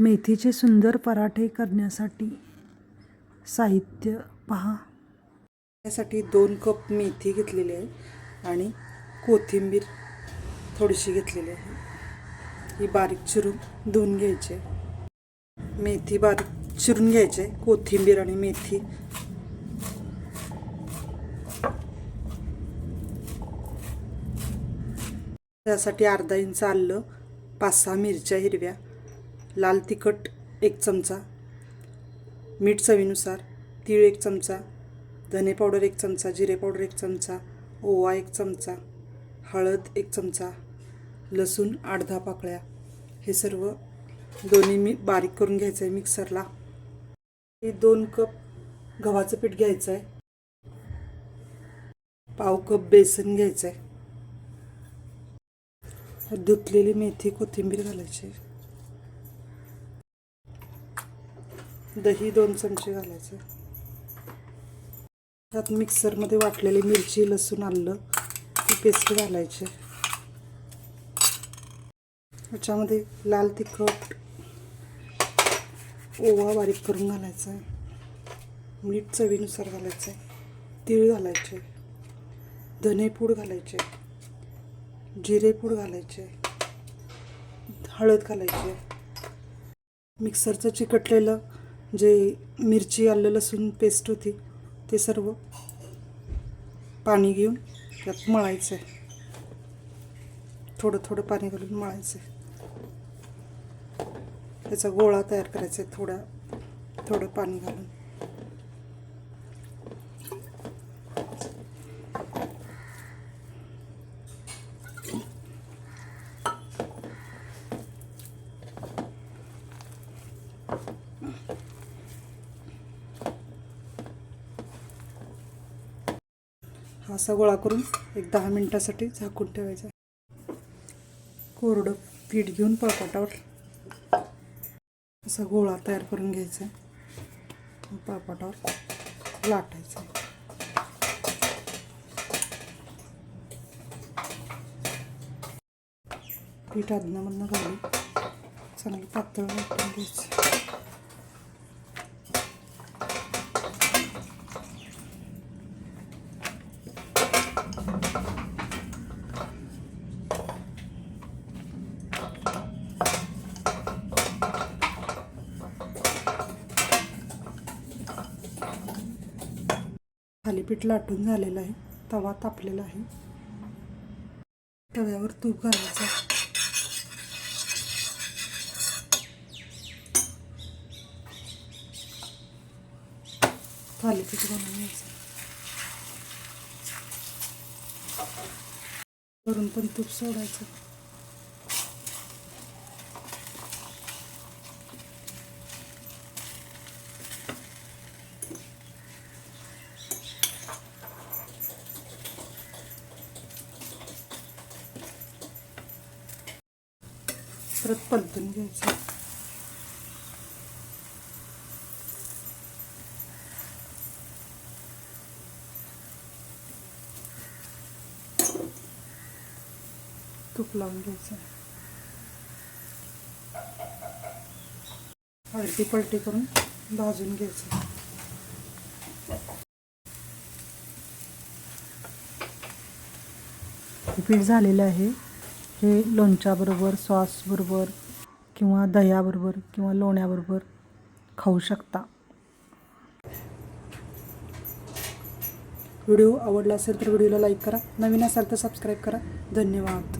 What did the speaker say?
मेथीचे सुंदर पराठे करण्यासाठी साहित्य पहा. त्यासाठी दोन कप मेथी घेतलेली आहे आणि कोथिंबीर थोडीशी घेतलेली आहे. ही बारीक चिरून धुवून घ्यायची आहे. मेथी बारीक चिरून घ्यायचे कोथिंबीर आणि मेथी. त्यासाठी अर्धा इंच आलं पाच सहा मिरच्या हिरव्या. लाल तिखट एक चमचा मीठ चवीनुसार तीळ एक चमचा धने पावडर एक चमचा जिरे पावडर एक चमचा ओवा एक चमचा हळद एक चमचा लसूण आठ दहा पाकळ्या. हे सर्व दोन्ही मी बारीक करून घ्यायचं आहे मिक्सरला. हे दोन कप गव्हाचं पीठ घ्यायचं आहे पाव कप बेसन घ्यायचं आहे धुतलेली मेथी कोथिंबीर घालायची. दही दोन चमचे घालायचे. त्यात मिक्सरमध्ये वाटलेली मिरची लसूण आलं ती पेस्ट घालायची. त्याच्यामध्ये लाल तिखट ओवा बारीक करून घालायचा. आहे मीठ चवीनुसार घालायचं. आहे तीळ घालायचे. धनेपूड घालायचे. जिरेपूड घालायचे. हळद घालायची. मिक्सरचं चिकटलेलं जे मिरची आलं लसूण पेस्ट होती ते सर्व पाणी घेऊन त्यात मळायचं आहे थोडं थोडं पाणी घालून मळायचं आहे त्याचा गोळा तयार करायचा आहे थोडा थोडं पाणी घालून. असा गोळा करून एक दहा मिनटासाठी झाकून ठेवायचा. कोरडं पीठ घेऊन पळपाटावर असा गोळा तयार करून घ्यायचा. पापाटावर लाटायचा. पीठ आदनामधनं घालून चांगलं पातळ वाटून घ्यायचं. थालीपीठ लाटून झालेलं आहे. तवा तापलेला आहे. तव्यावर तूप घालायचं थालीपीठ बनवून घ्यायचं वरून पण तूप सोडायचं परत पलटून घ्यायचं. तूप लावून घ्यायचं. हलटी पलटी करून भाजून घ्यायचं. पीठ झालेलं आहे. हे लोणच्याबरोबर सॉसबरोबर किंवा दह्याबरोबर किंवा लोण्याबरोबर खाऊ शकता. व्हिडिओ आवडला असेल तर व्हिडिओला लाईक करा. नवीन असाल तर सबस्क्राईब करा. धन्यवाद.